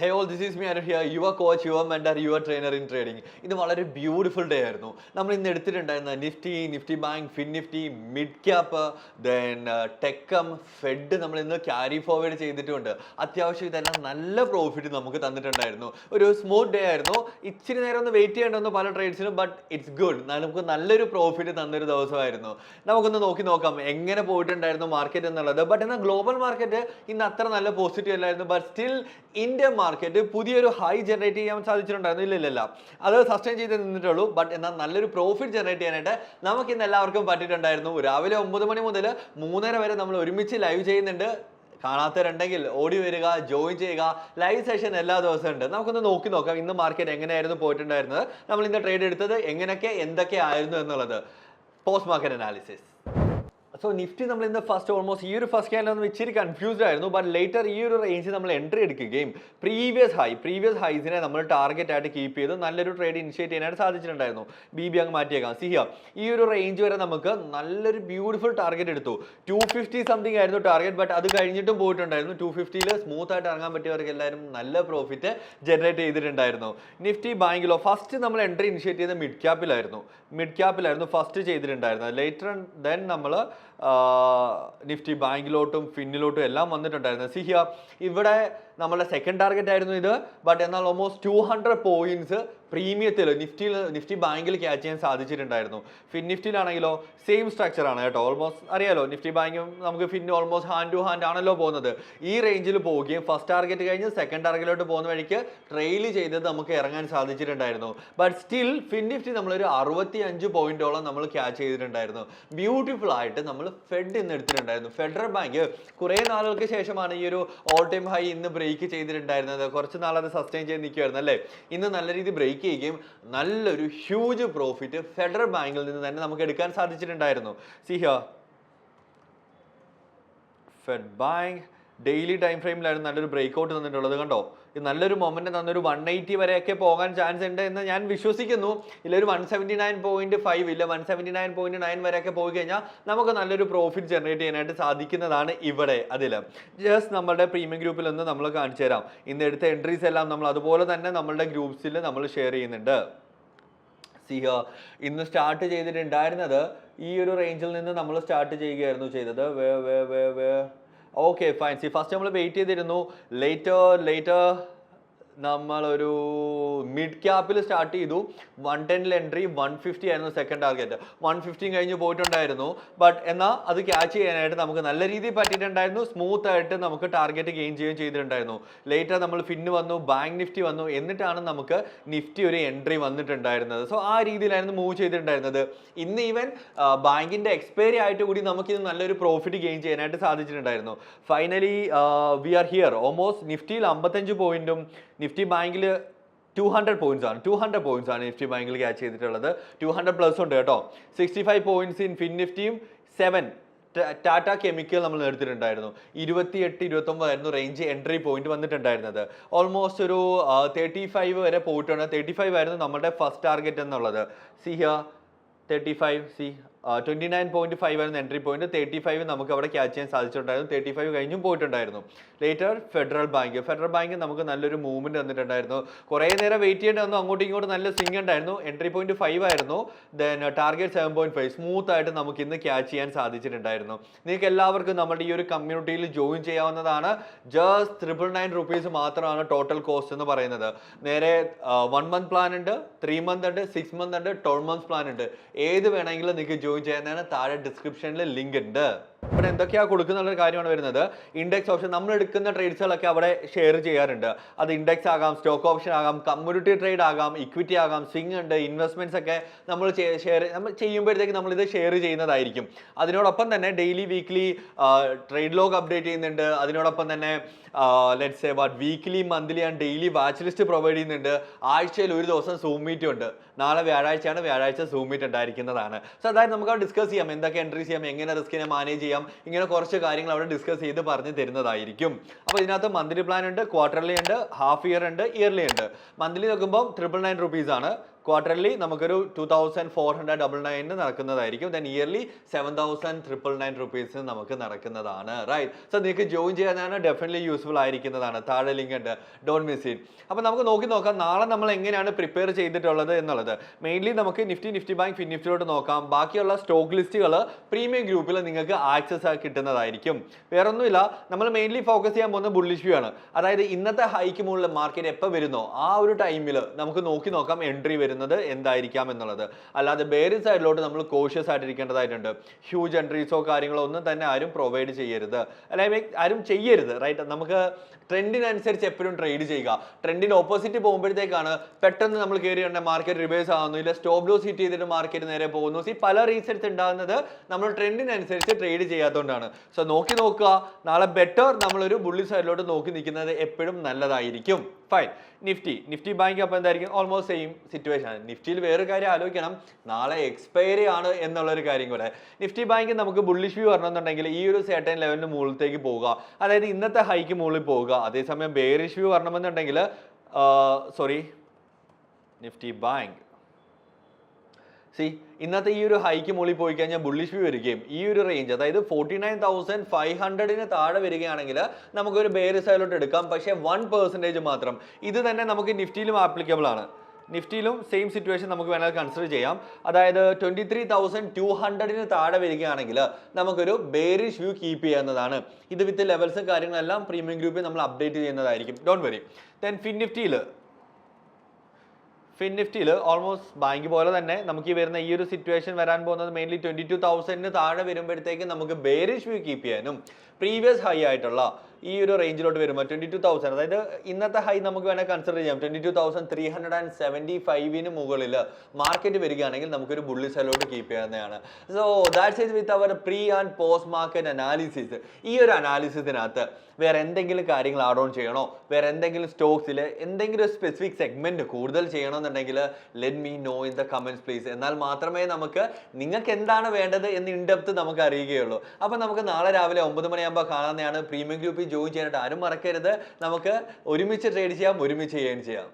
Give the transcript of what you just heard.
Hey all this is me Arun here your coach your mentor your trainer in trading ഇത് വളരെ beautiful day ആയിരുന്നു. നമ്മൾ ഇന്ന് എടുത്തിട്ടുണ്ടായിരുന്ന Nifty Nifty bank fin Nifty mid cap then ടെക്കം fed നമ്മൾ ഇന്ന് carry forward ചെയ്തിട്ടുണ്ട്. അത്യാവശ്യം ഇതെല്ലാം നല്ല പ്രോഫിറ്റ് നമുക്ക് തന്നിട്ടുണ്ടായിരുന്നു. ഒരു സ്മൂത്ത് ഡേ ആയിരുന്നു. ഇച്ചിരി നേരം ഒന്ന് വെയിറ്റ് ചെയ്യേണ്ടി പല ട്രേഡ്സിനും ബട്ട് ഇറ്റ്സ് ഗുഡ് നമുക്ക് നല്ലൊരു പ്രോഫിറ്റ് തന്നൊരു ദിവസമായിരുന്നു. നമുക്കൊന്ന് നോക്കി നോക്കാം എങ്ങനെ പോയിട്ടുണ്ടായിരുന്നു മാർക്കറ്റ് എന്നുള്ളത്. ബട്ട് എന്നാൽ ഗ്ലോബൽ മാർക്കറ്റ് ഇന്ന് അത്ര നല്ല പോസിറ്റീവ് അല്ലായിരുന്നു. ബട്ട് സ്റ്റിൽ ഇന്ത്യൻ മാർക്കറ്റ് പുതിയൊരു ഹൈ ജനറേറ്റ് ചെയ്യാൻ സാധിച്ചിട്ടുണ്ടായിരുന്നു. ഇല്ല ഇല്ല ഇല്ല. അത് സസ്റ്റെയിൻ ചെയ്ത് നിന്നിട്ടുള്ളൂ. ബട്ട് എന്നാൽ നല്ലൊരു പ്രോഫിറ്റ് ജനറേറ്റ് ചെയ്യാനായിട്ട് നമുക്ക് ഇന്ന് എല്ലാവർക്കും പറ്റിയിട്ടുണ്ടായിരുന്നു. രാവിലെ ഒമ്പത് മണി മുതൽ മൂന്നര വരെ നമ്മൾ ഒരുമിച്ച് ലൈവ് ചെയ്യുന്നുണ്ട്. കാണാത്തവരുണ്ടെങ്കിൽ ഓടി വരിക ജോയിൻ ചെയ്യുക. ലൈവ് സെഷൻ എല്ലാ ദിവസവും ഉണ്ട്. നമുക്കൊന്ന് നോക്കി നോക്കാം ഇന്ന് മാർക്കറ്റ് എങ്ങനെയായിരുന്നു പോയിട്ടുണ്ടായിരുന്നത്. നമ്മൾ ഇന്ന് ട്രേഡ് എടുത്തത് എങ്ങനെയൊക്കെ എന്തൊക്കെ ആയിരുന്നു എന്നുള്ളത്. Post market analysis so Nifty നമ്മൾ ഇന്ന് ഫസ്റ്റ് ഓൾമോസ്റ്റ് ഈ ഒരു ഫസ്റ്റ് ക്യാൻഡിൽ ഇച്ചിരി കൺഫ്യൂസ്ഡ് ആയിരുന്നു. ബട്ട് ലേറ്റർ ഈ ഒരു റേഞ്ച് നമ്മൾ എൻട്രി എടുക്കുകയും പ്രീവിയസ് ഹൈ പ്രീവിയസ് ഹൈസിനെ നമ്മൾ ടാർഗറ്റ് ആയിട്ട് കീപ്പ് ചെയ്ത്. നല്ലൊരു ട്രേഡ് ഇനിഷ്യേറ്റ് ചെയ്യാനായിട്ട് സാധിച്ചിട്ടുണ്ടായിരുന്നു. ബി ബി അങ്ങ് മാറ്റിയേക്കാം. സിഹിയ ഈ ഒരു റേഞ്ച് വരെ നമുക്ക് നല്ലൊരു ബ്യൂട്ടിഫുൾ ടാർഗറ്റ് എടുത്തു. ടു ഫിഫ്റ്റി സംതിങ് ആയിരുന്നു ടാർഗറ്റ് ബട്ട് അത് കഴിഞ്ഞിട്ടും പോയിട്ടുണ്ടായിരുന്നു. ടു ഫിഫ്റ്റിയിൽ സ്മൂത്ത് ആയിട്ട് ഇറങ്ങാൻ പറ്റിയവർക്ക് എല്ലാവരും നല്ല പ്രോഫിറ്റ് ജനറേറ്റ് ചെയ്തിട്ടുണ്ടായിരുന്നു. നിഫ്റ്റി ബാങ്കിലോ ഫസ്റ്റ് നമ്മൾ എൻട്രി ഇനിഷ്യേറ്റ് ചെയ്ത മിഡ് ക്യാപ്പിലായിരുന്നു മിഡ് ക്യാപ്പിലായിരുന്നു ഫസ്റ്റ് ചെയ്തിട്ടുണ്ടായിരുന്നത്. ലേറ്റർ ദെൻ നമ്മൾ നിഫ്റ്റി ബാങ്കിലോട്ടും ഫിന്നിലോട്ടും എല്ലാം വന്നിട്ടുണ്ടായിരുന്നു. സിഹിയ ഇവിടെ നമ്മുടെ സെക്കൻഡ് ടാർഗറ്റ് ആയിരുന്നു ഇത്. ബട്ട് എന്നാൽ ഓൾമോസ്റ്റ് ടു ഹൺഡ്രഡ് പോയിന്റ്സ് പ്രീമിയത്തിൽ നിഫ്റ്റിയിൽ നിഫ്റ്റി ബാങ്കിൽ ക്യാച്ച് ചെയ്യാൻ സാധിച്ചിട്ടുണ്ടായിരുന്നു. ഫിൻ നിഫ്റ്റിയിലാണെങ്കിലോ സെയിം സ്ട്രക്ചർ ആണ് കേട്ടോ. ഓൾമോസ്റ്റ് അറിയാലോ നിഫ്റ്റി ബാങ്കും നമുക്ക് fin almost hand to hand ആണല്ലോ പോകുന്നത്. ഈ റേഞ്ചിൽ പോവുകയും ഫസ്റ്റ് ടാർഗറ്റ് കഴിഞ്ഞ് സെക്കൻഡ് ടാർഗറ്റിലോട്ട് പോകുന്ന വഴിക്ക് ട്രെയിൽ ചെയ്തത് നമുക്ക് ഇറങ്ങാൻ സാധിച്ചിട്ടുണ്ടായിരുന്നു. ബട്ട് സ്റ്റിൽ ഫിൻ നിഫ്റ്റി നമ്മളൊരു അറുപത്തി അഞ്ച് പോയിന്റോളം നമ്മൾ ക്യാച്ച് ചെയ്തിട്ടുണ്ടായിരുന്നു. ബ്യൂട്ടിഫുൾ ആയിട്ട് നമ്മൾ ഫെഡ് ഇന്ന് എടുത്തിട്ടുണ്ടായിരുന്നു. ഫെഡറൽ ബാങ്ക് കുറേ നാളുകൾക്ക് ശേഷമാണ് ഈ ഒരു ഓൾ ടൈം ഹൈ ഇന്ന് ബ്രേക്ക് ചെയ്തിട്ടുണ്ടായിരുന്നത്. കുറച്ച് നാൾ അത് സസ്റ്റെയിൻ ചെയ്ത് നിൽക്കുമായിരുന്നു അല്ലേ? ഇന്ന് നല്ല രീതിയിൽ ബ്രേക്ക് ചെയ്യുകയും നല്ലൊരു ഹ്യൂജ് പ്രോഫിറ്റ് ഫെഡറൽ ബാങ്കിൽ നിന്ന് തന്നെ നമുക്ക് എടുക്കാൻ സാധിച്ചിട്ടുണ്ടായിരുന്നു. സിഹ ഫെഡ് ബാങ്ക് ഡെയിലി ടൈം ഫ്രെയിമിലായിരുന്നു നല്ലൊരു ബ്രേക്ക് ഔട്ട് തന്നിട്ടുള്ളത് കണ്ടോ? ഇത് നല്ലൊരു മൊമെന്റ് തന്നൊരു വൺ എയ്റ്റി വരെയൊക്കെ പോകാൻ ചാൻസ് ഉണ്ട് എന്ന് ഞാൻ വിശ്വസിക്കുന്നു. ഇല്ലൊരു one seventy nine point five ഇല്ല one seventy nine point nine വരെയൊക്കെ പോയി കഴിഞ്ഞാൽ നമുക്ക് നല്ലൊരു പ്രോഫിറ്റ് ജനറേറ്റ് ചെയ്യാനായിട്ട് സാധിക്കുന്നതാണ് ഇവിടെ അതിൽ ജസ്റ്റ് നമ്മുടെ പ്രീമിയം ഗ്രൂപ്പിൽ ഒന്ന് നമ്മൾ കാണിച്ചു തരാം. ഇന്ന് എടുത്ത എൻട്രീസ് എല്ലാം നമ്മൾ അതുപോലെ തന്നെ നമ്മളുടെ ഗ്രൂപ്പ്സിൽ നമ്മൾ ഷെയർ ചെയ്യുന്നുണ്ട്. സിഹ ഇന്ന് സ്റ്റാർട്ട് ചെയ്തിട്ടുണ്ടായിരുന്നത് ഈ ഒരു റേഞ്ചിൽ നിന്ന് നമ്മൾ സ്റ്റാർട്ട് ചെയ്യുകയായിരുന്നു ചെയ്തത്. Way way way way okay fine see first നമ്മൾ വെയിറ്റ് ചെയ്തിരുന്നു. ലേറ്റർ ലേറ്റർ നമ്മളൊരു മിഡ് ക്യാപ്പിൽ സ്റ്റാർട്ട് ചെയ്തു. വൺ ടെനിൽ എൻട്രി വൺ ഫിഫ്റ്റി ആയിരുന്നു സെക്കൻഡ് ടാർഗറ്റ് വൺ ഫിഫ്റ്റീൻ കഴിഞ്ഞ് പോയിട്ടുണ്ടായിരുന്നു. ബട്ട് എന്നാൽ അത് ക്യാച്ച് ചെയ്യാനായിട്ട് നമുക്ക് നല്ല രീതിയിൽ പറ്റിയിട്ടുണ്ടായിരുന്നു. സ്മൂത്ത് ആയിട്ട് നമുക്ക് ടാർഗറ്റ് ഗെയിൻ ചെയ്യുകയും ചെയ്തിട്ടുണ്ടായിരുന്നു. ലേറ്റർ നമ്മൾ ഫിന്ന് വന്നു ബാങ്ക് നിഫ്റ്റി വന്നു. എന്നിട്ടാണ് നമുക്ക് നിഫ്റ്റി ഒരു എൻട്രി വന്നിട്ടുണ്ടായിരുന്നത്. സോ ആ രീതിയിലായിരുന്നു മൂവ് ചെയ്തിട്ടുണ്ടായിരുന്നത്. ഇന്ന് ഈവൻ ബാങ്കിന്റെ എക്സ്പയറി ആയിട്ട് കൂടി നമുക്ക് ഇത് നല്ലൊരു പ്രോഫിറ്റ് ഗെയിൻ ചെയ്യാനായിട്ട് സാധിച്ചിട്ടുണ്ടായിരുന്നു. Finally we are here almost നിഫ്റ്റിയിൽ അമ്പത്തഞ്ച് പോയിന്റും നിഫ്റ്റി ബാങ്കിൽ ടു ഹൺഡ്രഡ് പോയിന്റ്സ് ആണ്. ടു ഹൺഡ്രഡ് പോയിന്റ്സ് ആണ് നിഫ്റ്റി ബാങ്കിൽ ക്യാച്ച് ചെയ്തിട്ടുള്ളത്. ടു ഹൺഡ്രഡ് പ്ലസ് ഉണ്ട് കേട്ടോ. Sixty five points in fin നിഫ്റ്റിയും seven Tata chemical നമ്മൾ എടുത്തിട്ടുണ്ടായിരുന്നു. ഇരുപത്തിയെട്ട് ഇരുപത്തൊമ്പതായിരുന്നു റേഞ്ച് എൻട്രി പോയിന്റ് വന്നിട്ടുണ്ടായിരുന്നത്. ഓൾമോസ്റ്റ് ഒരു തേർട്ടി ഫൈവ് വരെ പോയിട്ടാണ്. തേർട്ടി ഫൈവ് ആയിരുന്നു നമ്മുടെ ഫസ്റ്റ് ടാർഗറ്റ് എന്നുള്ളത്. See here thirty five see twenty nine point five ആയിരുന്നു എൻട്രി പോയിന്റ് തേർട്ടി ഫൈവ് നമുക്ക് അവിടെ ക്യാച്ച് ചെയ്യാൻ സാധിച്ചിട്ടുണ്ടായിരുന്നു. തേർട്ടി ഫൈവ് കഴിഞ്ഞും പോയിട്ടുണ്ടായിരുന്നു. Later federal bank federal bank നമുക്ക് നല്ലൊരു മൂവ്മെന്റ് തന്നിട്ടുണ്ടായിരുന്നു. കുറേ നേരം വെയിറ്റ് ചെയ്യേണ്ടി വന്നു. അങ്ങോട്ടും ഇങ്ങോട്ടും നല്ല സ്വിംഗ് ഉണ്ടായിരുന്നു. എൻട്രി പോയിന്റ് ഫൈവ് ആയിരുന്നു. Then target seven point five smooth ആയിട്ട് നമുക്ക് ഇന്ന് ക്യാച്ച് ചെയ്യാൻ സാധിച്ചിട്ടുണ്ടായിരുന്നു. നിങ്ങൾക്ക് എല്ലാവർക്കും നമ്മുടെ ഈ ഒരു കമ്മ്യൂണിറ്റിയിൽ ജോയിൻ ചെയ്യാവുന്നതാണ്. ജസ്റ്റ് ട്രിപ്പിൾ നയൻ റുപ്പീസ് മാത്രമാണ് ടോട്ടൽ കോസ്റ്റ് എന്ന് പറയുന്നത്. നേരെ വൺ മന്ത് പ്ലാൻ ഉണ്ട് ത്രീ മന്ത് ഉണ്ട് സിക്സ് മന്ത് ഉണ്ട് ട്വൽവ് മന്ത്സ് പ്ലാൻ ഉണ്ട്. ഏത് വേണമെങ്കിലും നിങ്ങൾക്ക് ജോയിൻ ചെയ്യാനാണ് താഴെ ഡിസ്ക്രിപ്ഷനിൽ ലിങ്ക് ഉണ്ട്. ഇവിടെ എന്തൊക്കെയാ കൊടുക്കുന്ന കാര്യമാണ് വരുന്നത്. ഇൻഡെക്സ് ഓപ്ഷൻ നമ്മൾ എടുക്കുന്ന ട്രേഡ്സുകളൊക്കെ അവിടെ ഷെയർ ചെയ്യാറുണ്ട്. അത് ഇൻഡെക്സ് ആകാം സ്റ്റോക്ക് ഓപ്ഷൻ ആകാം കമ്മ്യൂണിറ്റി ട്രേഡ് ആകാം ഇക്വിറ്റി ആകാം സ്വിംഗ് ഉണ്ട് ഇൻവെസ്റ്റ്മെന്റ്സ് ഒക്കെ നമ്മൾ ഷെയർ നമ്മൾ ചെയ്യുമ്പോഴത്തേക്ക് നമ്മൾ ഇത് ഷെയർ ചെയ്യുന്നതായിരിക്കും. അതിനോടൊപ്പം തന്നെ daily weekly trade log update ചെയ്യുന്നുണ്ട്. അതിനോടൊപ്പം തന്നെ let's say what weekly monthly and daily watch list provide ചെയ്യുന്നുണ്ട്. ആഴ്ചയിൽ ഒരു ദിവസം സൂം മീറ്റ് ഉണ്ട്. നാളെ വ്യാഴാഴ്ചയാണ് വ്യാഴാഴ്ച സൂം മീറ്റ് ഉണ്ടായിരിക്കുന്നതാണ്. സോ അതായത് നമുക്ക് ഡിസ്കസ് ചെയ്യാം. എന്തൊക്കെ എൻട്രീസ് ചെയ്യാം എങ്ങനെ റിസ്കിനെ മാനേജ് ചെയ്യാം ഇങ്ങനെ കുറച്ച് കാര്യങ്ങൾ അവിടെ ഡിസ്കസ് ചെയ്ത് പറഞ്ഞു തരുന്നതായിരിക്കും. അപ്പോൾ ഇതിനകത്ത് മന്ത്ലി പ്ലാൻ ഉണ്ട് ക്വാർട്ടർലി ഉണ്ട് ഹാഫ് ഇയർ ഉണ്ട് ഇയർലി ഉണ്ട്. മന്ത്ലി നോക്കുമ്പോൾ ട്രിപ്പിൾ നയൻ റുപ്പീസ് ആണ്. ക്വാർട്ടർലി നമുക്കൊരു two thousand four hundred double നയനിന് നടക്കുന്നതായിരിക്കും. Then yearly seven thousand triple nine റുപ്പീസിന് നമുക്ക് നടക്കുന്നതാണ്. റൈറ്റ് സോ നിങ്ങൾക്ക് ജോയിൻ ചെയ്യാനാണ് ഡെഫിനറ്റ്ലി യൂസ്ഫുൾ ആയിരിക്കുന്നതാണ്. താഴെ ലിങ്ക് ഉണ്ട്. ഡോണ്ട് മിസ് ഇറ്റ് അപ്പോൾ നമുക്ക് നോക്കി നോക്കാം നാളെ നമ്മൾ എങ്ങനെയാണ് പ്രിപ്പയർ ചെയ്തിട്ടുള്ളത് എന്നുള്ളത്. മെയിൻലി നമുക്ക് നിഫ്റ്റി നിഫ്റ്റി ബാങ്ക് ഫിൻ നിഫ്റ്റിയിലോട്ട് നോക്കാം. ബാക്കിയുള്ള സ്റ്റോക്ക് ലിസ്റ്റുകൾ പ്രീമിയം ഗ്രൂപ്പിൽ നിങ്ങൾക്ക് ആക്സസ് കിട്ടുന്നതായിരിക്കും. വേറൊന്നുമില്ല നമ്മൾ മെയിൻലി ഫോക്കസ് ചെയ്യാൻ പോകുന്ന ബുള്ളിഷ് വ്യൂ ആണ്. അതായത് ഇന്നത്തെ ഹൈക്ക് മുകളിൽ മാർക്കറ്റ് എപ്പോൾ വരുന്നോ ആ ഒരു ടൈമിൽ നമുക്ക് നോക്കി നോക്കാം എൻട്രി വരുന്നത് എന്തായിരിക്കാം എന്നുള്ളത്. അല്ലാതെ ബേറി സൈഡിലോട്ട് നമ്മൾ കോഷ്യസ് ആയിട്ടിരിക്കേണ്ടതായിട്ടുണ്ട്. ഹ്യൂജ് എൻട്രീസോ കാര്യങ്ങളോ ഒന്നും തന്നെ ആരും പ്രൊവൈഡ് ചെയ്യരുത്. അല്ലെങ്കിൽ ആരും ചെയ്യരുത് റൈറ്റ് നമുക്ക് ട്രെൻഡിനനുസരിച്ച് എപ്പോഴും ട്രേഡ് ചെയ്യുക. ട്രെൻഡിന് ഓപ്പോസിറ്റ് പോകുമ്പോഴത്തേക്കാണ് പെട്ടെന്ന് നമ്മൾ കയറി മാർക്കറ്റ് റിവേഴ്സ് ആകുന്നു ഇല്ല സ്റ്റോപ്പ് ലോസ് ഹിറ്റ് ചെയ്തിട്ട് മാർക്കറ്റ് നേരെ പോകുന്നു. സി പല റീസൺസ് ഉണ്ടാകുന്നത് നമ്മൾ ട്രെൻഡിനനുസരിച്ച് ട്രേഡ് ചെയ്യാത്തതുകൊണ്ടാണ് സോ നോക്കി നോക്കുക. നാളെ ബെറ്റർ നമ്മളൊരു ബുള്ളി സൈഡിലോട്ട് നോക്കി നിൽക്കുന്നത് എപ്പോഴും നല്ലതായിരിക്കും. ഫൈൻ നിഫ്റ്റി നിഫ്റ്റി ബാങ്ക് അപ്പോൾ എന്തായിരിക്കും? ഓൾമോസ്റ്റ് സെയിം സിറ്റുവേഷൻ ആണ്. നിഫ്റ്റിയിൽ വേറൊരു കാര്യം ആലോചിക്കണം. നാളെ എക്സ്പയറി ആണ് എന്നുള്ളൊരു കാര്യം കൂടെ. നിഫ്റ്റി ബാങ്ക് നമുക്ക് ബുള്ളിഷ് വ്യൂ വരണമെന്നുണ്ടെങ്കിൽ ഈ ഒരു സേട്ടൻ ലെവലിന് മുകളിലേക്ക് പോവുക. അതായത് ഇന്നത്തെ ഹൈക്ക് മുകളിൽ പോവുക. അതേസമയം ബേറിഷ് വ്യൂ വരണമെന്നുണ്ടെങ്കിൽ സോറി നിഫ്റ്റി ബാങ്ക് സി ഇന്നത്തെ ഈ ഒരു ഹൈക്ക് മുകളിൽ പോയി കഴിഞ്ഞാൽ ബുള്ളിഷ് വ്യൂ വരികയും ഈ ഒരു റേഞ്ച് അതായത് ഫോർട്ടി നയൻ തൗസൻഡ് ഫൈവ് ഹൺഡ്രഡിന് താഴെ വരികയാണെങ്കിൽ നമുക്കൊരു ബേറി സൈലോട്ട് എടുക്കാം. പക്ഷേ വൺ പെർസെന്റേജ് മാത്രം. ഇത് തന്നെ നമുക്ക് നിഫ്റ്റിയിലും ആപ്ലിക്കബിൾ ആണ്. നിഫ്റ്റിയിലും സെയിം സിറ്റുവേഷൻ നമുക്ക് വേണമെങ്കിൽ കൺസിഡർ ചെയ്യാം. അതായത് ട്വന്റി ത്രീ തൗസൻഡ് ടു ഹൺഡ്രഡിന് താഴെ വരികയാണെങ്കിൽ നമുക്കൊരു ബേരിഷ് വ്യൂ കീപ്പ് ചെയ്യാവുന്നതാണ്. ഇത് വിത്ത് ലെവൽസും കാര്യങ്ങളെല്ലാം പ്രീമിയം ഗ്രൂപ്പിൽ നമ്മൾ അപ്ഡേറ്റ് ചെയ്യുന്നതായിരിക്കും. ഡോണ്ട് വരി ദെൻ ഫിൻ നിഫ്റ്റിയിൽ ഫിൻ നിഫ്റ്റിയിൽ ഓൾമോസ്റ്റ് ബാങ്ക് പോലെ തന്നെ നമുക്ക് ഈ വരുന്ന ഈ ഒരു സിറ്റുവേഷൻ വരാൻ പോകുന്നത് മെയിൻലി ട്വന്റി ടു തൗസൻഡിന് താഴെ വരുമ്പോഴത്തേക്ക് നമുക്ക് ബേരിഷ് വ്യൂ കീപ്പ് ചെയ്യാനും പ്രീവിയസ് ഹൈ ആയിട്ടുള്ള ഈ ഒരു റേഞ്ചിലോട്ട് വരുമ്പോൾ ട്വന്റി ടു തൗസൻഡ് അതായത് ഇന്നത്തെ ഹൈ നമുക്ക് വേണമെങ്കിൽ കൺസിഡർ ചെയ്യാം. Twenty two thousand three hundred and seventy ഫൈവിന് മുകളിൽ മാർക്കറ്റ് വരികയാണെങ്കിൽ നമുക്കൊരു ബുള്ളി സെലോട്ട് കീപ്പ് ചെയ്യാവുന്നതാണ്. So that's is with our pre and post market analysis ഈ ഒരു അനാലിസിസിനകത്ത് വേറെ എന്തെങ്കിലും കാര്യങ്ങൾ ആഡ് ഓൺ ചെയ്യണോ? വേറെ എന്തെങ്കിലും സ്റ്റോക്സിൽ എന്തെങ്കിലും സ്പെസിഫിക് സെഗ്മെന്റ് കൂടുതൽ ചെയ്യണമെന്നുണ്ടെങ്കിൽ let me know in the comments please എന്നാൽ മാത്രമേ നമുക്ക് നിങ്ങൾക്ക് എന്താണ് വേണ്ടത് എന്ന് ഇൻഡെപ്ത് നമുക്ക് അറിയുകയുള്ളൂ. അപ്പം നമുക്ക് നാളെ രാവിലെ ഒമ്പത് മണിയാകുമ്പോൾ കാണുന്നതാണ് പ്രീമിയം ഗ്രൂപ്പിൽ ജോയിൻ ചെയ്യാനായിട്ട് ആരും മറക്കരുത്. നമുക്ക് ഒരുമിച്ച് ട്രേഡ് ചെയ്യാം ഒരുമിച്ച് ചെയ്യുകയും ചെയ്യാം.